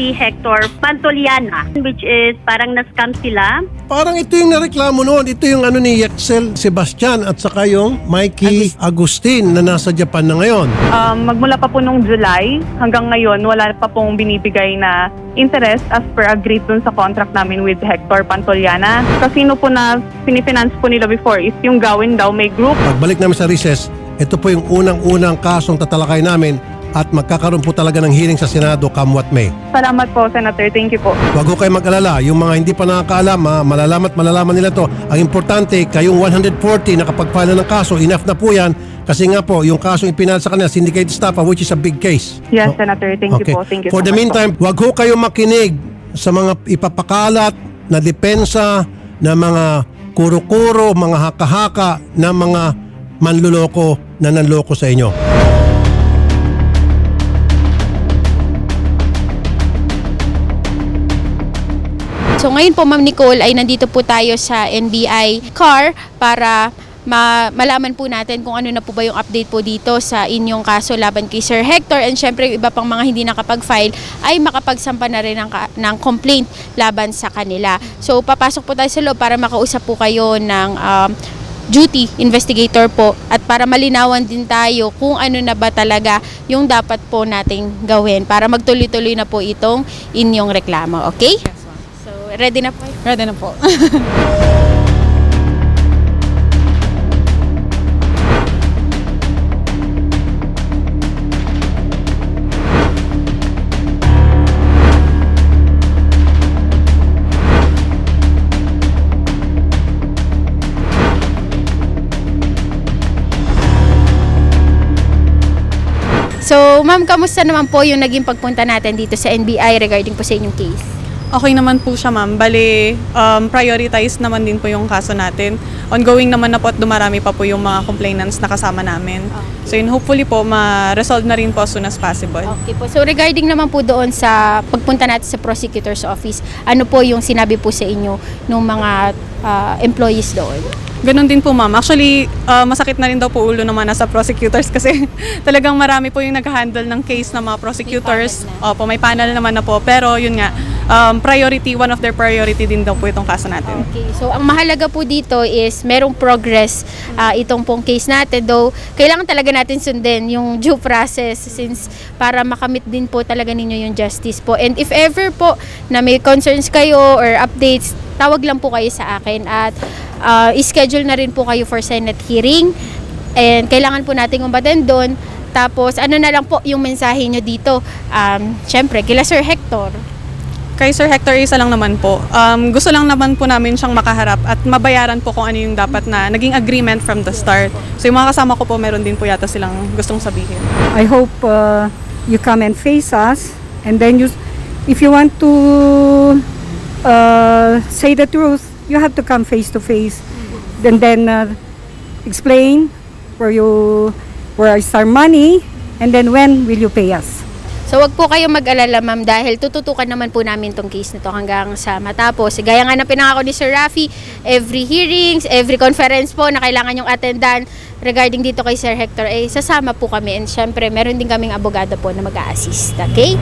si Hector Pantoliana, which is parang na-scam sila. Parang ito yung nareklamo noon. Ito yung ano ni Yexel Sebastian at saka yung Mikey Agustin na nasa Japan na ngayon. Um, magmula pa po nung July hanggang ngayon, wala pa pong binibigay na interest as per agreed dun sa contract namin with Hector Pantoliana. Casino po na finifinance po nila before is yung Gawin daw may group. Pagbalik namin sa recess, ito po yung unang-unang kasong tatalakay namin at magkakaroon po talaga ng hearing sa Senado come what may. Salamat po, Senator. Thank you po. Huwag ko kayo mag-alala. Yung mga hindi pa nakakaalam, ha, malalaman at malalaman nila to. Ang importante, kayong 140 nakapag-file na ng kaso, enough na po yan. Kasi nga po, yung kaso ipinal sa kanila, syndicated staff, ha, which is a big case. Yes, No? Senator. Thank you po. Thank you For so the much po. meantime, wag ho kayo makinig sa mga ipapakalat na depensa ng mga kuro-kuro, mga haka-haka na mga manluloko na nanloko sa inyo. So ngayon po Ma'am Nicole ay nandito po tayo sa NBI car para ma- malaman po natin kung ano na po ba yung update po dito sa inyong kaso laban kay Sir Hector and syempre yung iba pang mga hindi nakapag-file ay makapagsampa na rin ng, ng complaint laban sa kanila. So papasok po tayo sa loob para makausap po kayo ng um, duty investigator po at para malinawan din tayo kung ano na ba talaga yung dapat po nating gawin para magtuloy-tuloy na po itong inyong reklamo. Okay? Ready na po? Ready na po. So, ma'am, kamusta naman po yung naging pagpunta natin dito sa NBI regarding po sa inyong case? Okay naman po siya ma'am. Bali, um, prioritize naman din po yung kaso natin. Ongoing naman na po at dumarami pa po yung mga complainants na kasama namin. So yun, hopefully po ma-resolve na rin po as soon as possible. Okay po. So, regarding naman po doon sa pagpunta natin sa prosecutor's office, ano po yung sinabi po sa inyo ng mga ah, employees doon? Ganon din po ma'am. Actually, uh, masakit na rin daw po ulo naman nasa prosecutors kasi talagang marami po yung nag-handle ng case ng mga prosecutors. May panel na. Opo, may panel naman na po. Pero yun nga, um, priority, one of their priority din daw po itong kaso natin. Okay. So, ang mahalaga po dito is merong progress ah, itong pong case natin. Though, kailangan talaga natin sundin yung due process since para makamit din po talaga ninyo yung justice po. And if ever po na may concerns kayo or updates, tawag lang po kayo sa akin at ah, schedule na rin po kayo for Senate hearing. And kailangan po natin umbatin doon. Tapos, ano na lang po yung mensahe nyo dito? Um, Siyempre, kila Sir Hector. Kay Sir Hector, isa lang naman po. Um, gusto lang naman po namin siyang makaharap at mabayaran po kung ano yung dapat na naging agreement from the start. So yung mga kasama ko po, meron din po yata silang gustong sabihin. I hope uh, you come and face us, and then you, if you want to uh, say the truth, you have to come face to face, and then uh, explain where you where is our money, and then when will you pay us. So wag po kayo mag-alala ma'am dahil tututukan naman po namin tong case na to hanggang sa matapos. Gaya nga ng pinangako ni Sir Rafi, every hearings, every conference po na kailangan yung attendan regarding dito kay Sir Hector, eh sasama po kami and syempre meron din kaming abogado po na mag-a-assist. Okay?